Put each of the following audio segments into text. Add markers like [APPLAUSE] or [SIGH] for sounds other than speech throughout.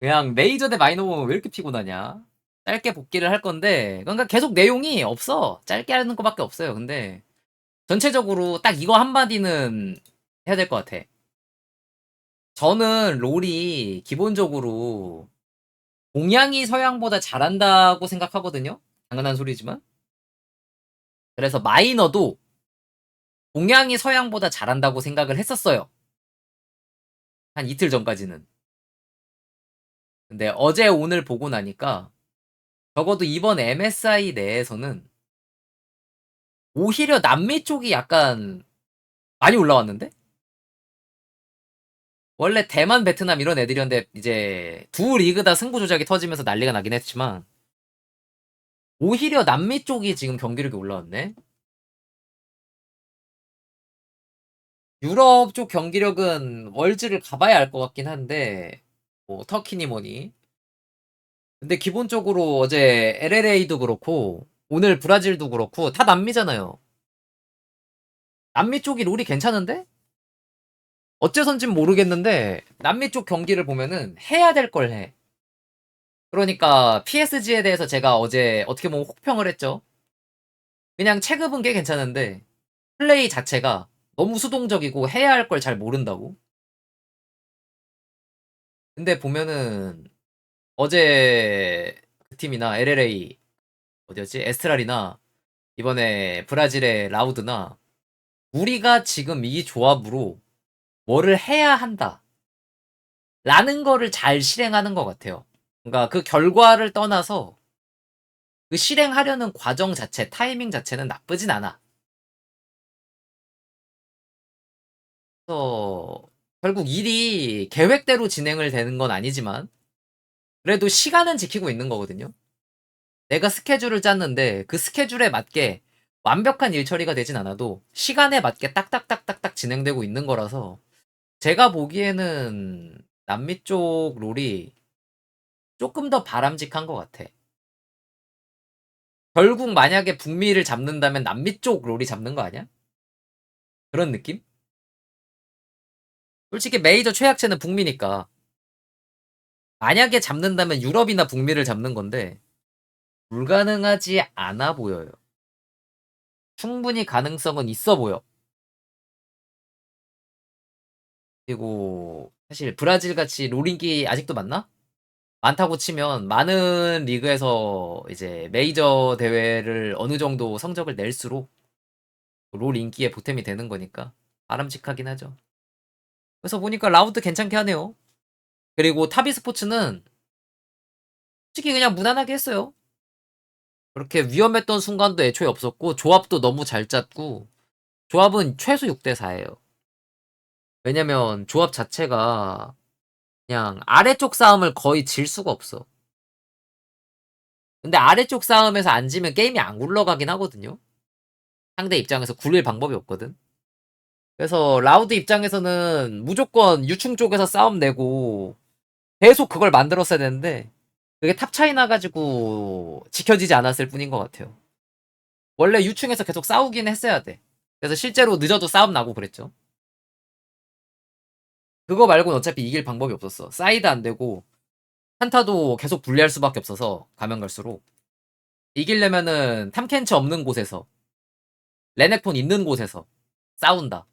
그냥 메이저 대 마이너 보면 왜 이렇게 피곤하냐? 짧게 복귀를 할 건데, 그러니까 계속 내용이 없어. 짧게 하는 것밖에 없어요. 근데 전체적으로 딱 이거 한마디는 해야 될 것 같아. 저는 롤이 기본적으로 동양이 서양보다 잘한다고 생각하거든요. 당연한 소리지만. 그래서 마이너도 동양이 서양보다 잘한다고 생각을 했었어요. 한 이틀 전까지는. 근데 어제 오늘 보고 나니까 적어도 이번 MSI 내에서는 오히려 남미 쪽이 약간 많이 올라왔는데? 원래 대만, 베트남 이런 애들이었는데 이제 두 리그 다 승부 조작이 터지면서 난리가 나긴 했지만 오히려 남미 쪽이 지금 경기력이 올라왔네. 유럽 쪽 경기력은 월즈를 가봐야 알 것 같긴 한데 뭐 터키니 뭐니. 근데 기본적으로 어제 LLA도 그렇고 오늘 브라질도 그렇고 다 남미잖아요. 남미 쪽이 롤이 괜찮은데? 어째선진 모르겠는데 남미 쪽 경기를 보면은 해야 될 걸 해. 그러니까 PSG에 대해서 제가 어제 어떻게 보면 혹평을 했죠. 그냥 체급은 꽤 괜찮은데 플레이 자체가 너무 수동적이고 해야 할 걸 잘 모른다고. 근데 보면은 어제 그 팀이나 LLA 어디였지? 에스트랄이나 이번에 브라질의 라우드나 우리가 지금 이 조합으로 뭐를 해야 한다. 라는 거를 잘 실행하는 것 같아요. 그러니까 그 결과를 떠나서 그 실행하려는 과정 자체, 타이밍 자체는 나쁘진 않아. 그래서 결국 일이 계획대로 진행을 되는 건 아니지만 그래도 시간은 지키고 있는 거거든요. 내가 스케줄을 짰는데 그 스케줄에 맞게 완벽한 일 처리가 되진 않아도 시간에 맞게 딱딱딱딱딱 진행되고 있는 거라서 제가 보기에는 남미 쪽 롤이 조금 더 바람직한 것 같아. 결국 만약에 북미를 잡는다면 남미 쪽 롤이 잡는 거 아니야? 그런 느낌? 솔직히 메이저 최약체는 북미니까. 만약에 잡는다면 유럽이나 북미를 잡는 건데, 불가능하지 않아 보여요. 충분히 가능성은 있어 보여. 그리고 사실 브라질 같이 롤인기 아직도 많나? 많다고 치면 많은 리그에서 이제 메이저 대회를 어느 정도 성적을 낼수록 롤 인기에 보탬이 되는 거니까 바람직하긴 하죠. 그래서 보니까 라우드 괜찮게 하네요. 그리고 타비 스포츠는 솔직히 그냥 무난하게 했어요. 그렇게 위험했던 순간도 애초에 없었고 조합도 너무 잘 짰고 조합은 최소 6대 4예요. 왜냐면 조합 자체가 그냥 아래쪽 싸움을 거의 질 수가 없어. 근데 아래쪽 싸움에서 안 지면 게임이 안 굴러가긴 하거든요. 상대 입장에서 굴릴 방법이 없거든. 그래서 라우드 입장에서는 무조건 유충 쪽에서 싸움 내고 계속 그걸 만들었어야 되는데 그게 탑 차이 나가지고 지켜지지 않았을 뿐인 것 같아요. 원래 유충에서 계속 싸우긴 했어야 돼. 그래서 실제로 늦어도 싸움 나고 그랬죠. 그거 말고는 어차피 이길 방법이 없었어. 사이드 안 되고 한타도 계속 불리할 수밖에 없어서 가면 갈수록 이기려면은 탐켄치 없는 곳에서 레넥톤 있는 곳에서 싸운다.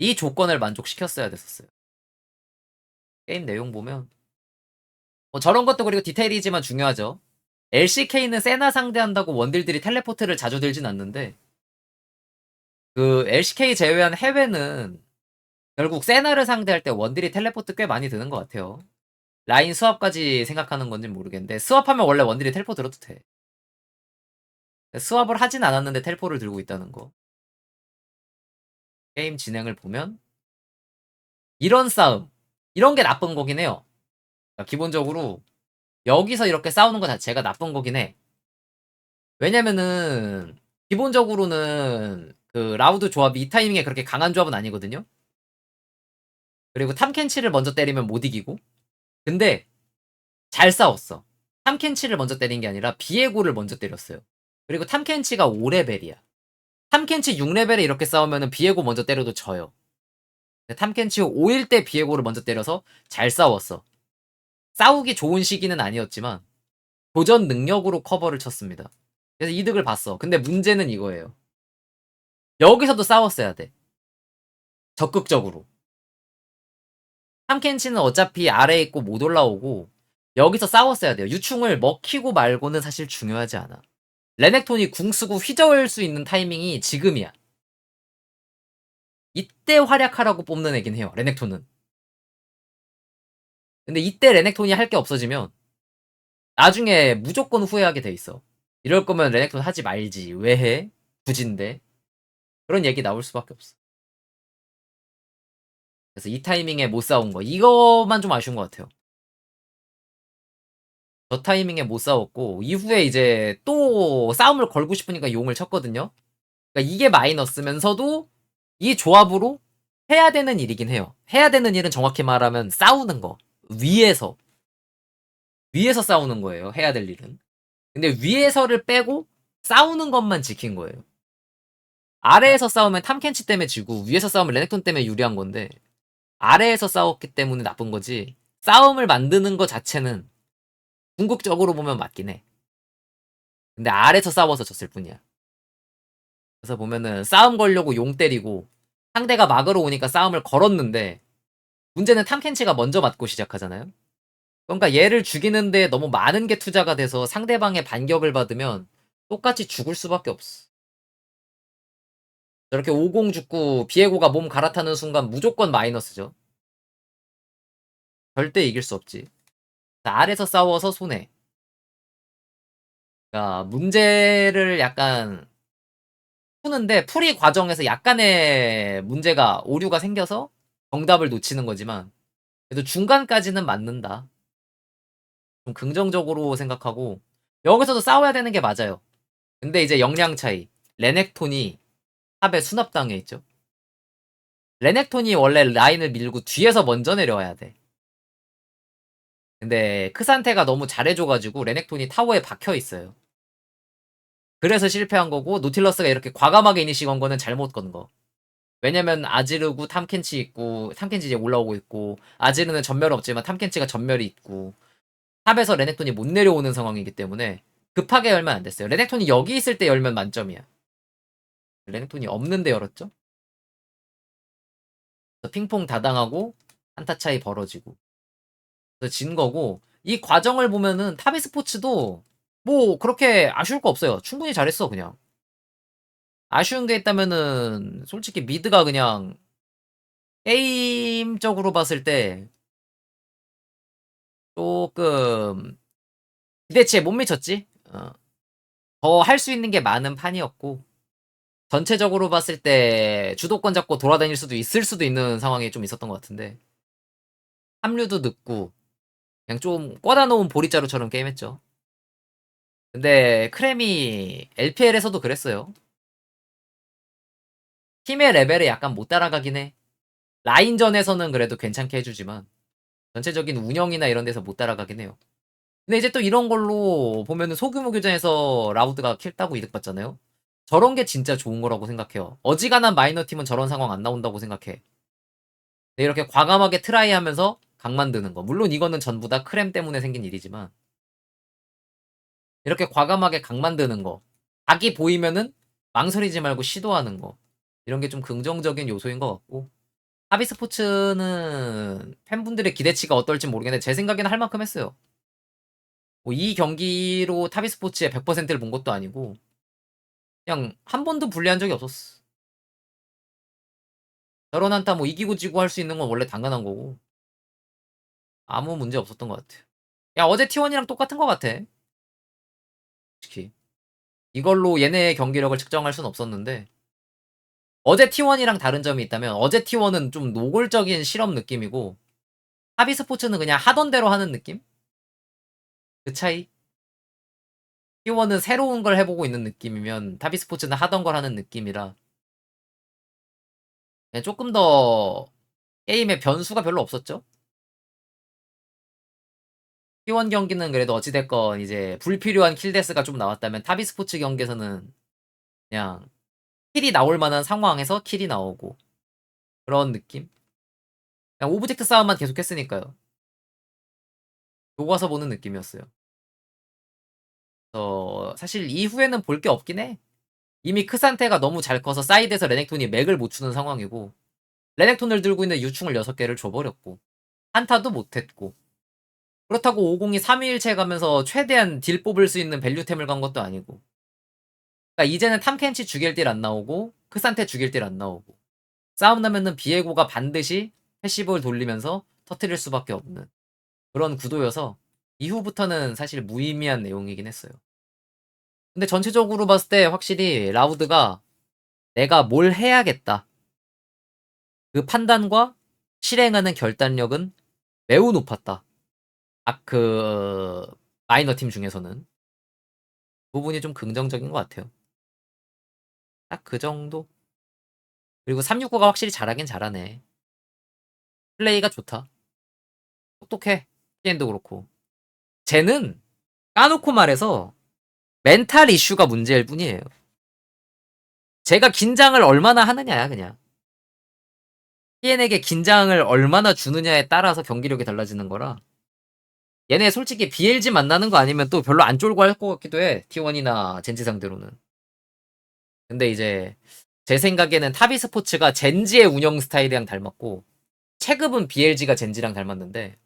이 조건을 만족시켰어야 됐었어요. 게임 내용 보면 뭐 저런 것도 그리고 디테일이지만 중요하죠. LCK는 세나 상대한다고 원딜들이 텔레포트를 자주 들진 않는데 그 LCK 제외한 해외는 결국 세나를 상대할 때 원딜이 텔레포트 꽤 많이 드는 것 같아요. 라인 수압까지 생각하는 건지 모르겠는데 수압하면 원래 원딜이 텔포 들어도 돼. 수압을 하진 않았는데 텔포를 들고 있다는 거. 게임 진행을 보면 이런 싸움 이런 게 나쁜 거긴 해요. 그러니까 기본적으로 여기서 이렇게 싸우는 것 자체가 나쁜 거긴 해. 왜냐면은 기본적으로는 그 라우드 조합이 이 타이밍에 그렇게 강한 조합은 아니거든요. 그리고 탐켄치를 먼저 때리면 못 이기고. 근데 잘 싸웠어. 탐켄치를 먼저 때린 게 아니라 비에고를 먼저 때렸어요. 그리고 탐켄치가 5레벨이야. 탐켄치 6레벨에 이렇게 싸우면 비에고 먼저 때려도 져요. 탐켄치 5일 때 비에고를 먼저 때려서 잘 싸웠어. 싸우기 좋은 시기는 아니었지만 도전 능력으로 커버를 쳤습니다. 그래서 이득을 봤어. 근데 문제는 이거예요. 여기서도 싸웠어야 돼. 적극적으로. 탐켄치는 어차피 아래에 있고 못 올라오고 여기서 싸웠어야 돼요. 유충을 먹히고 말고는 사실 중요하지 않아. 레넥톤이 궁 쓰고 휘저을 수 있는 타이밍이 지금이야. 이때 활약하라고 뽑는 애긴 해요. 레넥톤은. 근데 이때 레넥톤이 할 게 없어지면 나중에 무조건 후회하게 돼 있어. 이럴 거면 레넥톤 하지 말지. 왜 해? 부진데. 그런 얘기 나올 수밖에 없어. 그래서 이 타이밍에 못 싸운 거. 이거만 좀 아쉬운 것 같아요. 저 타이밍에 못 싸웠고, 이후에 이제 또 싸움을 걸고 싶으니까 용을 쳤거든요. 그러니까 이게 마이너스면서도 이 조합으로 해야 되는 일이긴 해요. 해야 되는 일은 정확히 말하면 싸우는 거. 위에서. 위에서 싸우는 거예요. 해야 될 일은. 근데 위에서를 빼고 싸우는 것만 지킨 거예요. 아래에서 싸우면 탐켄치 때문에 지고 위에서 싸우면 레넥톤 때문에 유리한 건데 아래에서 싸웠기 때문에 나쁜 거지 싸움을 만드는 것 자체는 궁극적으로 보면 맞긴 해. 근데 아래에서 싸워서 졌을 뿐이야. 그래서 보면은 싸움 걸려고 용 때리고 상대가 막으러 오니까 싸움을 걸었는데 문제는 탐켄치가 먼저 맞고 시작하잖아요. 그러니까 얘를 죽이는데 너무 많은 게 투자가 돼서 상대방의 반격을 받으면 똑같이 죽을 수밖에 없어. 저렇게 50 죽고 비에고가 몸 갈아타는 순간 무조건 마이너스죠. 절대 이길 수 없지. 자, 아래서 싸워서 손해. 그러니까 문제를 약간 푸는데 풀이 과정에서 약간의 문제가 오류가 생겨서 정답을 놓치는 거지만 그래도 중간까지는 맞는다. 좀 긍정적으로 생각하고 여기서도 싸워야 되는 게 맞아요. 근데 이제 역량 차이. 레넥톤이 탑에 수납당해 있죠. 레넥톤이 원래 라인을 밀고 뒤에서 먼저 내려와야 돼. 근데 크산테가 너무 잘해줘가지고 레넥톤이 타워에 박혀 있어요. 그래서 실패한 거고 노틸러스가 이렇게 과감하게 이니시 건 거는 잘못 건 거. 왜냐면 아지르고 탐켄치 있고 탐켄치 이제 올라오고 있고 아지르는 전멸 없지만 탐켄치가 전멸이 있고 탑에서 레넥톤이 못 내려오는 상황이기 때문에 급하게 열면 안 됐어요. 레넥톤이 여기 있을 때 열면 만점이야. 레넥톤이 없는데 열었죠? 핑퐁 다당하고 한타 차이 벌어지고 진 거고 이 과정을 보면은 타비 스포츠도 뭐 그렇게 아쉬울 거 없어요. 충분히 잘했어 그냥. 아쉬운 게 있다면은 솔직히 미드가 그냥 게임적으로 봤을 때 조금 기대치에 못 미쳤지. 어. 더할 수 있는 게 많은 판이었고 전체적으로 봤을 때 주도권 잡고 돌아다닐 수도 있을 수도 있는 상황이 좀 있었던 것 같은데 합류도 늦고 그냥 좀 꽂아 놓은 보리자루처럼 게임했죠. 근데 크렘이 LPL에서도 그랬어요. 팀의 레벨에 약간 못 따라가긴 해. 라인전에서는 그래도 괜찮게 해주지만 전체적인 운영이나 이런 데서 못 따라가긴 해요. 근데 이제 또 이런 걸로 보면은 소규모 교전에서 라우드가 킬 따고 이득 받잖아요. 저런 게 진짜 좋은 거라고 생각해요. 어지간한 마이너 팀은 저런 상황 안 나온다고 생각해. 네, 이렇게 과감하게 트라이 하면서 각 만드는 거. 물론 이거는 전부 다 크렘 때문에 생긴 일이지만 이렇게 과감하게 각 만드는 거. 각이 보이면은 망설이지 말고 시도하는 거. 이런 게 좀 긍정적인 요소인 것 같고 하비 스포츠는 팬분들의 기대치가 어떨지 모르겠는데 제 생각에는 할 만큼 했어요. 뭐 이 경기로 타비 스포츠의 100%를 본 것도 아니고 그냥 한 번도 불리한 적이 없었어. 저런 한타 뭐 이기고 지고 할 수 있는 건 원래 당연한 거고 아무 문제 없었던 것 같아요. 야 어제 T1이랑 똑같은 것 같아. 솔직히 이걸로 얘네의 경기력을 측정할 순 없었는데 어제 T1이랑 다른 점이 있다면 어제 T1은 좀 노골적인 실험 느낌이고 하비 스포츠는 그냥 하던 대로 하는 느낌? 그 차이? T1은 새로운 걸 해보고 있는 느낌이면 타비 스포츠는 하던 걸 하는 느낌이라 그냥 조금 더 게임의 변수가 별로 없었죠? T1 경기는 그래도 어찌됐건 이제 불필요한 킬데스가 좀 나왔다면 타비 스포츠 경기에서는 그냥 킬이 나올 만한 상황에서 킬이 나오고 그런 느낌? 그냥 오브젝트 싸움만 계속 했으니까요. 교과서 보는 느낌이었어요. 어, 사실 이후에는 볼 게 없긴 해. 이미 크산테가 너무 잘 커서 사이드에서 레넥톤이 맥을 못 추는 상황이고 레넥톤을 들고 있는 유충을 6개를 줘버렸고 한타도 못했고 그렇다고 50이 3위일체 가면서 최대한 딜 뽑을 수 있는 밸류템을 간 것도 아니고 그러니까 이제는 탐켄치 죽일 딜 안 나오고 크산테 죽일 딜 안 나오고 싸움 나면은 비에고가 반드시 패시브를 돌리면서 터트릴 수밖에 없는 그런 구도여서 이후부터는 사실 무의미한 내용이긴 했어요. 근데 전체적으로 봤을 때 확실히 라우드가 내가 뭘 해야겠다. 그 판단과 실행하는 결단력은 매우 높았다. 아, 그, 마이너 팀 중에서는. 부분이 좀 긍정적인 것 같아요. 딱 그 정도? 그리고 369가 확실히 잘하긴 잘하네. 플레이가 좋다. 똑똑해. 피엔도 그렇고. 쟤는 까놓고 말해서 멘탈 이슈가 문제일 뿐이에요. 제가 긴장을 얼마나 하느냐야, 그냥. 피엔에게 긴장을 얼마나 주느냐에 따라서 경기력이 달라지는 거라. 얘네 솔직히 BLG 만나는 거 아니면 또 별로 안 쫄고 할 것 같기도 해. T1이나 젠지 상대로는. 근데 이제 제 생각에는 타비 스포츠가 젠지의 운영 스타일이랑 닮았고 체급은 BLG가 젠지랑 닮았는데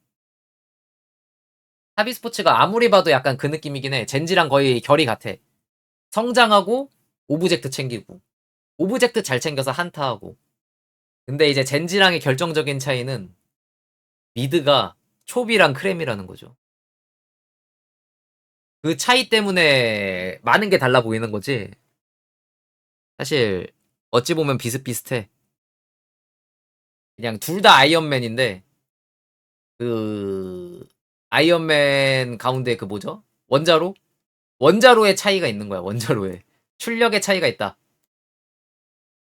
타비 스포츠가 아무리 봐도 약간 그 느낌이긴 해. 젠지랑 거의 결이 같아. 성장하고 오브젝트 챙기고 오브젝트 잘 챙겨서 한타하고 근데 이제 젠지랑의 결정적인 차이는 미드가 초비랑 크렘이라는 거죠. 그 차이 때문에 많은 게 달라 보이는 거지. 사실 어찌 보면 비슷비슷해. 그냥 둘 다 아이언맨인데 그 아이언맨 가운데 그 뭐죠? 원자로? 원자로의 차이가 있는 거야. 원자로에 출력의 차이가 있다.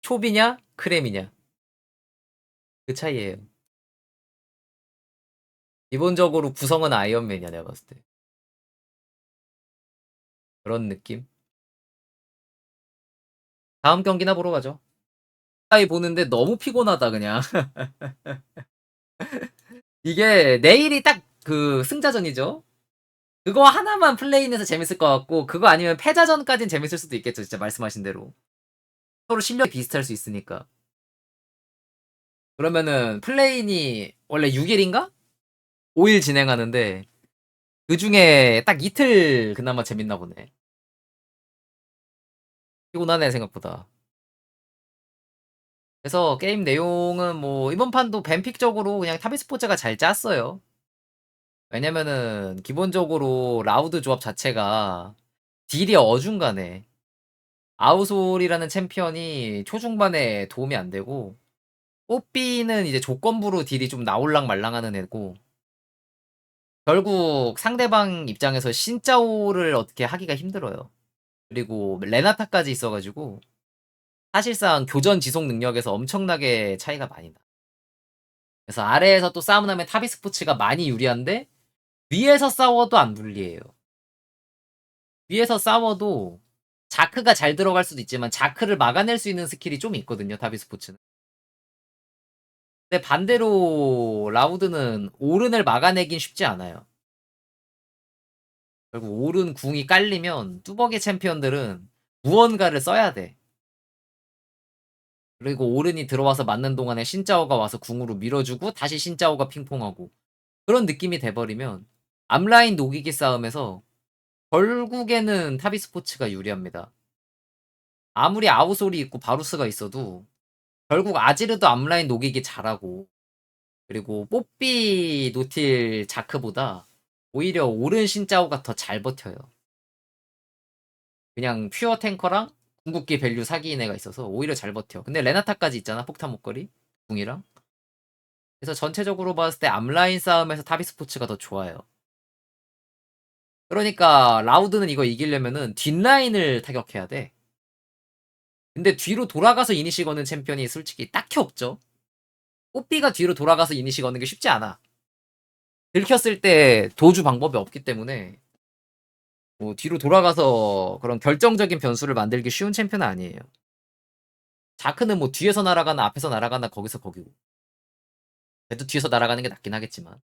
초비냐 크렘이냐 그 차이예요. 기본적으로 구성은 아이언맨이야 내가 봤을 때. 그런 느낌. 다음 경기나 보러 가죠. 가까이 보는데 너무 피곤하다 그냥. [LAUGHS] 이게 내일이 딱 그 승자전이죠. 그거 하나만 플레이해서 재밌을 것 같고 그거 아니면 패자전까진 재밌을 수도 있겠죠. 진짜 말씀하신 대로. 서로 실력이 비슷할 수 있으니까. 그러면은 플레인이 원래 6일인가? 5일 진행하는데 그 중에 딱 이틀 그나마 재밌나 보네. 피곤하네 생각보다. 그래서 게임 내용은 뭐 이번 판도 뱀픽적으로 그냥 타비스포츠가 잘 짰어요. 왜냐면은 기본적으로 라우드 조합 자체가 딜이 어중간해. 아우솔이라는 챔피언이 초중반에 도움이 안 되고 뽀삐는 이제 조건부로 딜이 좀 나올랑 말랑하는 애고 결국 상대방 입장에서 신짜오를 어떻게 하기가 힘들어요. 그리고 레나타까지 있어가지고 사실상 교전 지속 능력에서 엄청나게 차이가 많이 나. 그래서 아래에서 또 싸움 나면 타비 스포츠가 많이 유리한데 위에서 싸워도 안 불리해요. 위에서 싸워도 자크가 잘 들어갈 수도 있지만 자크를 막아낼 수 있는 스킬이 좀 있거든요. 타비 스포츠는. 근데 반대로 라우드는 오른을 막아내긴 쉽지 않아요. 결국 오른 궁이 깔리면 뚜벅이 챔피언들은 무언가를 써야 돼. 그리고 오른이 들어와서 맞는 동안에 신짜오가 와서 궁으로 밀어주고 다시 신짜오가 핑퐁하고 그런 느낌이 돼버리면 앞라인 녹이기 싸움에서 결국에는 타비 스포츠가 유리합니다. 아무리 아우솔이 있고 바루스가 있어도 결국 아지르도 앞라인 녹이기 잘하고 그리고 뽀삐 노틸 자크보다 오히려 오른 신짜오가 더 잘 버텨요. 그냥 퓨어 탱커랑 궁극기 밸류 사기인 애가 있어서 오히려 잘 버텨. 근데 레나타까지 있잖아 폭탄 목걸이 궁이랑. 그래서 전체적으로 봤을 때 앞라인 싸움에서 타비 스포츠가 더 좋아요. 그러니까 라우드는 이거 이기려면은 뒷라인을 타격해야 돼. 근데 뒤로 돌아가서 이니시 거는 챔피언이 솔직히 딱히 없죠. 뽀삐가 뒤로 돌아가서 이니시 거는 게 쉽지 않아. 들켰을 때 도주 방법이 없기 때문에 뭐 뒤로 돌아가서 그런 결정적인 변수를 만들기 쉬운 챔피언은 아니에요. 자크는 뭐 뒤에서 날아가나 앞에서 날아가나 거기서 거기고. 그래도 뒤에서 날아가는 게 낫긴 하겠지만.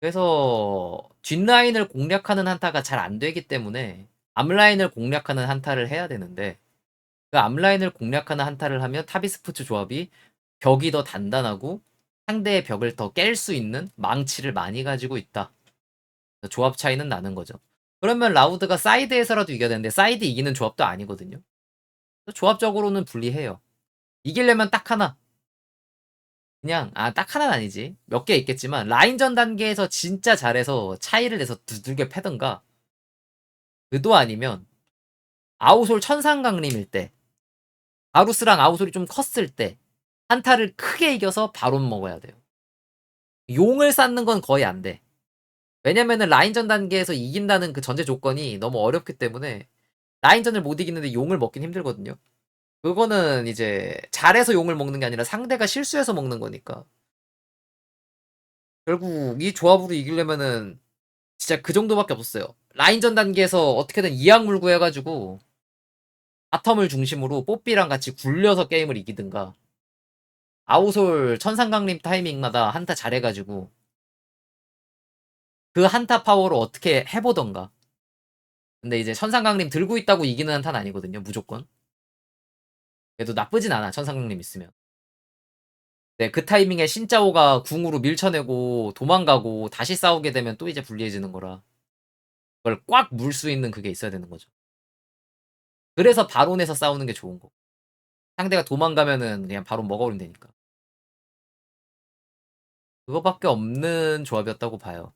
그래서 뒷라인을 공략하는 한타가 잘 안 되기 때문에 앞라인을 공략하는 한타를 해야 되는데 그 앞라인을 공략하는 한타를 하면 타비스포츠 조합이 벽이 더 단단하고 상대의 벽을 더 깰 수 있는 망치를 많이 가지고 있다. 조합 차이는 나는 거죠. 그러면 라우드가 사이드에서라도 이겨야 되는데 사이드 이기는 조합도 아니거든요. 조합적으로는 불리해요. 이기려면 딱 하나. 그냥 아 딱 하나는 아니지. 몇 개 있겠지만 라인전 단계에서 진짜 잘해서 차이를 내서 두들겨 패던가. 그도 아니면 아우솔 천상강림일 때 아루스랑 아우솔이 좀 컸을 때 한타를 크게 이겨서 바론 먹어야 돼요. 용을 쌓는 건 거의 안 돼. 왜냐면은 라인전 단계에서 이긴다는 그 전제 조건이 너무 어렵기 때문에 라인전을 못 이기는데 용을 먹긴 힘들거든요. 그거는 이제 잘해서 용을 먹는 게 아니라 상대가 실수해서 먹는 거니까. 결국 이 조합으로 이기려면은 진짜 그 정도밖에 없었어요. 라인전 단계에서 어떻게든 이악 물고 해가지고 바텀을 중심으로 뽀삐랑 같이 굴려서 게임을 이기든가 아우솔 천상강림 타이밍마다 한타 잘해가지고 그 한타 파워로 어떻게 해보던가. 근데 이제 천상강림 들고 있다고 이기는 한타는 아니거든요, 무조건. 그래도 나쁘진 않아, 천상강림 있으면. 네, 그 타이밍에 신짜오가 궁으로 밀쳐내고 도망가고 다시 싸우게 되면 또 이제 불리해지는 거라. 그걸 꽉 물 수 있는 그게 있어야 되는 거죠. 그래서 바론에서 싸우는 게 좋은 거. 상대가 도망가면은 그냥 바로 먹어버리면 되니까. 그거밖에 없는 조합이었다고 봐요.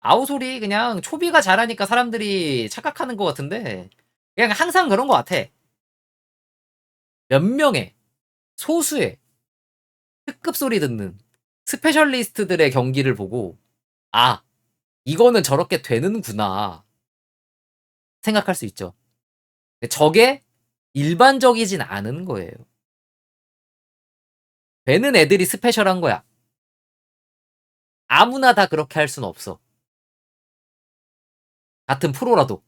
아우솔이 그냥 초비가 잘하니까 사람들이 착각하는 것 같은데 그냥 항상 그런 것 같아. 몇 명의 소수의 특급 소리 듣는 스페셜리스트들의 경기를 보고 아 이거는 저렇게 되는구나 생각할 수 있죠. 저게 일반적이진 않은 거예요. 되는 애들이 스페셜한 거야. 아무나 다 그렇게 할 수는 없어. 같은 프로라도.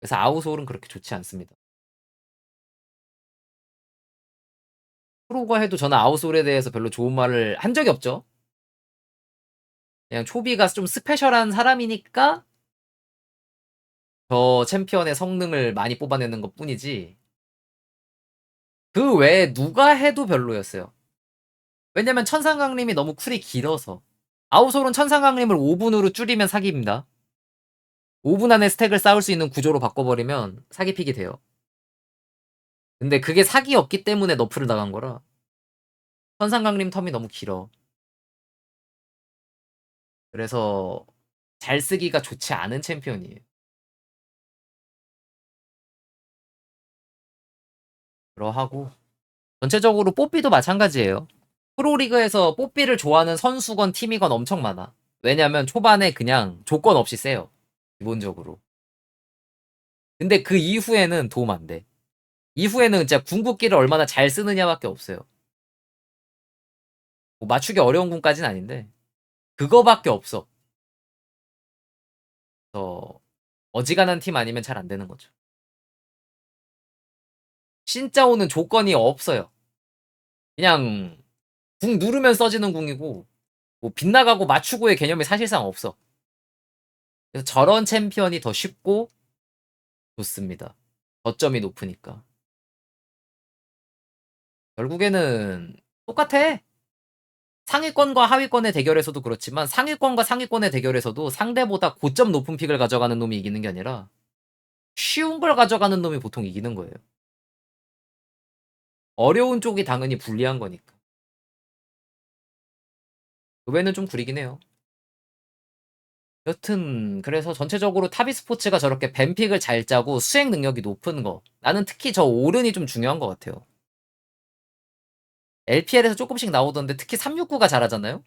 그래서 아우솔은 그렇게 좋지 않습니다. 프로가 해도 저는 아우솔에 대해서 별로 좋은 말을 한 적이 없죠. 그냥 초비가 좀 스페셜한 사람이니까 저 챔피언의 성능을 많이 뽑아내는 것 뿐이지. 그 외에 누가 해도 별로였어요. 왜냐면 천상강림이 너무 쿨이 길어서. 아우솔은 천상강림을 5분으로 줄이면 사기입니다. 5분 안에 스택을 쌓을 수 있는 구조로 바꿔버리면 사기픽이 돼요. 근데 그게 사기였기 때문에 너프를 나간 거라. 천상강림 텀이 너무 길어. 그래서 잘 쓰기가 좋지 않은 챔피언이에요. 그러하고 전체적으로 뽀삐도 마찬가지예요. 프로리그에서 뽀삐를 좋아하는 선수건 팀이건 엄청 많아. 왜냐면 초반에 그냥 조건 없이 세요. 기본적으로. 근데 그 이후에는 도움 안 돼. 이후에는 진짜 궁극기를 얼마나 잘 쓰느냐밖에 없어요. 뭐 맞추기 어려운 궁까지는 아닌데 그거밖에 없어. 그래서 어지간한 팀 아니면 잘 안 되는 거죠. 진짜 오는 조건이 없어요. 그냥 궁 누르면 써지는 궁이고 뭐 빗나가고 맞추고의 개념이 사실상 없어. 그래서 저런 챔피언이 더 쉽고 좋습니다. 거점이 높으니까. 결국에는 똑같아. 상위권과 하위권의 대결에서도 그렇지만 상위권과 상위권의 대결에서도 상대보다 고점 높은 픽을 가져가는 놈이 이기는 게 아니라 쉬운 걸 가져가는 놈이 보통 이기는 거예요. 어려운 쪽이 당연히 불리한 거니까. 그 외에는 좀 구리긴 해요. 여튼 그래서 전체적으로 타비 스포츠가 저렇게 뱀픽을 잘 짜고 수행 능력이 높은 거 나는 특히 저 오른이 좀 중요한 것 같아요. LPL에서 조금씩 나오던데 특히 369가 잘하잖아요.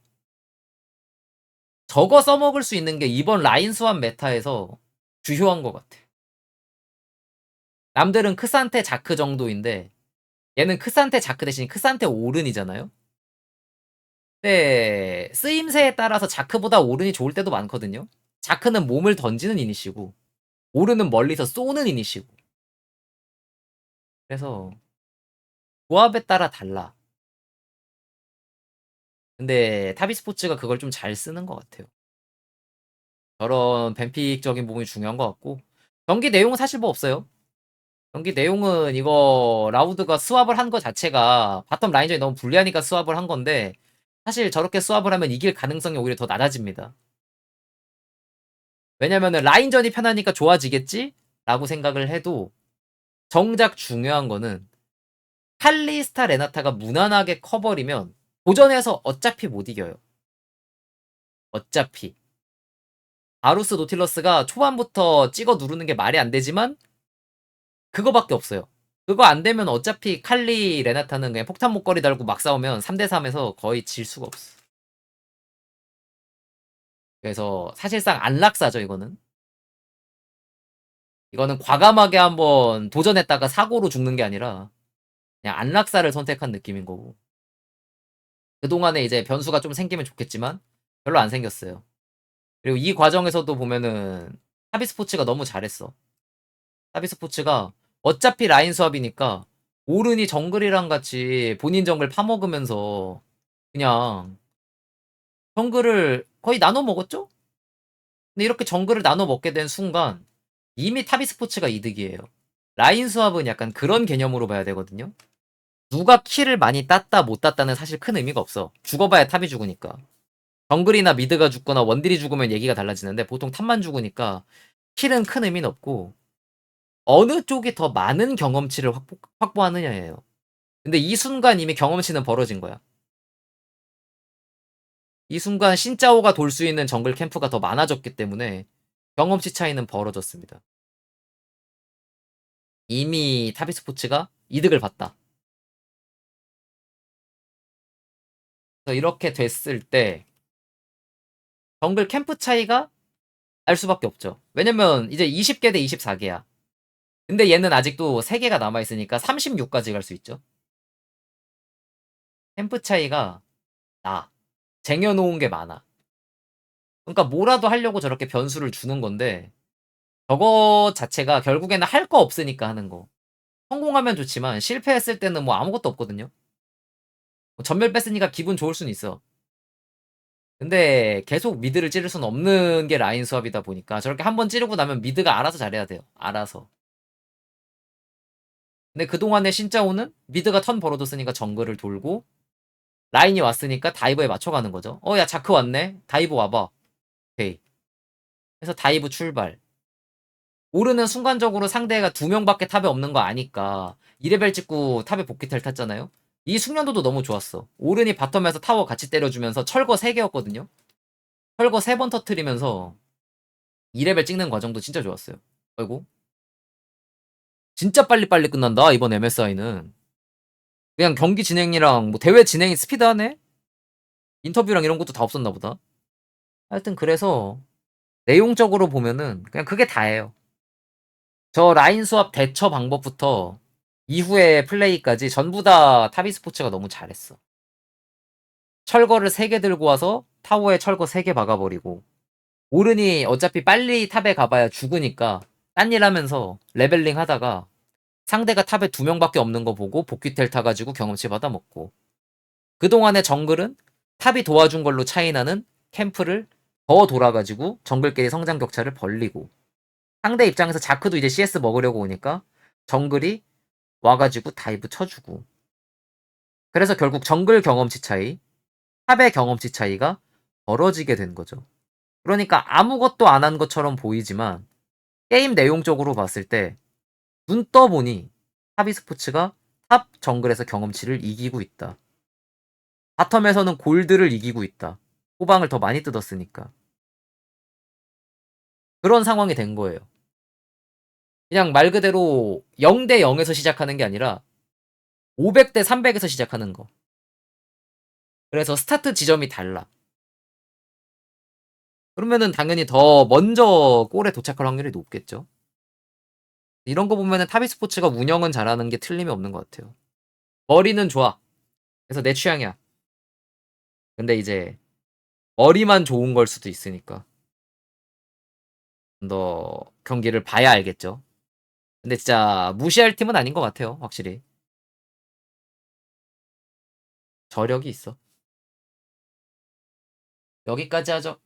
저거 써먹을 수 있는 게 이번 라인 수완 메타에서 주요한 것 같아. 남들은 크산테 자크 정도인데 얘는 크산테 자크 대신 크산테 오른이잖아요. 네, 쓰임새에 따라서 자크보다 오른이 좋을 때도 많거든요. 자크는 몸을 던지는 이니시고 오른은 멀리서 쏘는 이니시고. 그래서 조합에 따라 달라. 근데 타비 스포츠가 그걸 좀 잘 쓰는 것 같아요. 저런 뱀픽적인 부분이 중요한 것 같고 경기 내용은 사실 뭐 없어요. 경기 내용은 이거 라우드가 스왑을 한것 자체가 바텀 라인전이 너무 불리하니까 스왑을 한 건데 사실 저렇게 스왑을 하면 이길 가능성이 오히려 더 낮아집니다. 왜냐면은 라인전이 편하니까 좋아지겠지? 라고 생각을 해도 정작 중요한 거는 칼리스타 레나타가 무난하게 커버리면 도전에서 어차피 못 이겨요. 어차피. 아루스 노틸러스가 초반부터 찍어 누르는 게 말이 안 되지만 그거밖에 없어요. 그거 안 되면 어차피 칼리 레나타는 그냥 폭탄 목걸이 달고 막 싸우면 3대 3에서 거의 질 수가 없어. 그래서 사실상 안락사죠, 이거는. 이거는 과감하게 한번 도전했다가 사고로 죽는 게 아니라 그냥 안락사를 선택한 느낌인 거고. 그동안에 이제 변수가 좀 생기면 좋겠지만 별로 안 생겼어요. 그리고 이 과정에서도 보면은 하비스포츠가 너무 잘했어. 하비스포츠가 어차피 라인 수업이니까 오른이 정글이랑 같이 본인 정글 파먹으면서 그냥 정글을 거의 나눠 먹었죠? 근데 이렇게 정글을 나눠 먹게 된 순간 이미 타비스포츠가 이득이에요. 라인 수합은 약간 그런 개념으로 봐야 되거든요. 누가 킬을 많이 땄다 못 땄다는 사실 큰 의미가 없어. 죽어봐야 탑이 죽으니까. 정글이나 미드가 죽거나 원딜이 죽으면 얘기가 달라지는데 보통 탑만 죽으니까 킬은 큰 의미는 없고 어느 쪽이 더 많은 경험치를 확보, 확보하느냐예요. 근데 이 순간 이미 경험치는 벌어진 거야. 이 순간 신짜오가 돌 수 있는 정글 캠프가 더 많아졌기 때문에 경험치 차이는 벌어졌습니다. 이미 타비 스포츠가 이득을 봤다. 그래서 이렇게 됐을 때 정글 캠프 차이가 날 수밖에 없죠. 왜냐면 이제 20개 대 24개야. 근데 얘는 아직도 3개가 남아있으니까 36까지 갈 수 있죠. 캠프 차이가 나. 쟁여놓은 게 많아. 그러니까 뭐라도 하려고 저렇게 변수를 주는 건데 저거 자체가 결국에는 할 거 없으니까 하는 거. 성공하면 좋지만 실패했을 때는 뭐 아무것도 없거든요. 뭐 전멸 뺐으니까 기분 좋을 수는 있어. 근데 계속 미드를 찌를 수는 없는 게 라인 수업이다 보니까 저렇게 한 번 찌르고 나면 미드가 알아서 잘해야 돼요. 알아서. 근데 그동안에 신짜오는 미드가 턴 벌어줬으니까 정글을 돌고 라인이 왔으니까 다이브에 맞춰가는 거죠. 어, 야, 자크 왔네? 다이브 와봐. 오케이. 그래서 다이브 출발. 오르는 순간적으로 상대가 두 명밖에 탑에 없는 거 아니까 2레벨 찍고 탑에 복귀텔 탔잖아요. 이 숙련도도 너무 좋았어. 오른이 바텀에서 타워 같이 때려주면서 철거 3개였거든요. 철거 3번 터트리면서 2레벨 찍는 과정도 진짜 좋았어요. 아이고. 진짜 빨리빨리 끝난다, 이번 MSI는. 그냥 경기 진행이랑 뭐 대회 진행이 스피드하네? 인터뷰랑 이런 것도 다 없었나 보다. 하여튼 그래서 내용적으로 보면은 그냥 그게 다예요. 저 라인 수합 대처 방법부터 이후의 플레이까지 전부 다 타비 스포츠가 너무 잘했어. 철거를 3개 들고 와서 타워에 철거 3개 박아버리고 오른이 어차피 빨리 탑에 가봐야 죽으니까 딴 일 하면서 레벨링 하다가 상대가 탑에 두 명밖에 없는 거 보고 복귀텔 타가지고 경험치 받아먹고 그동안의 정글은 탑이 도와준 걸로 차이나는 캠프를 더 돌아가지고 정글끼리 성장 격차를 벌리고 상대 입장에서 자크도 이제 CS 먹으려고 오니까 정글이 와가지고 다이브 쳐주고 그래서 결국 정글 경험치 차이 탑의 경험치 차이가 벌어지게 된 거죠. 그러니까 아무것도 안 한 것처럼 보이지만 게임 내용적으로 봤을 때 눈 떠보니 하비스포츠가 탑 정글에서 경험치를 이기고 있다. 바텀에서는 골드를 이기고 있다. 호방을 더 많이 뜯었으니까. 그런 상황이 된 거예요. 그냥 말 그대로 0대 0에서 시작하는 게 아니라 500대 300에서 시작하는 거. 그래서 스타트 지점이 달라. 그러면은 당연히 더 먼저 골에 도착할 확률이 높겠죠. 이런 거 보면은 타비 스포츠가 운영은 잘하는 게 틀림이 없는 것 같아요. 머리는 좋아. 그래서 내 취향이야. 근데 이제 머리만 좋은 걸 수도 있으니까. 더 경기를 봐야 알겠죠. 근데 진짜 무시할 팀은 아닌 것 같아요, 확실히. 저력이 있어. 여기까지 하죠.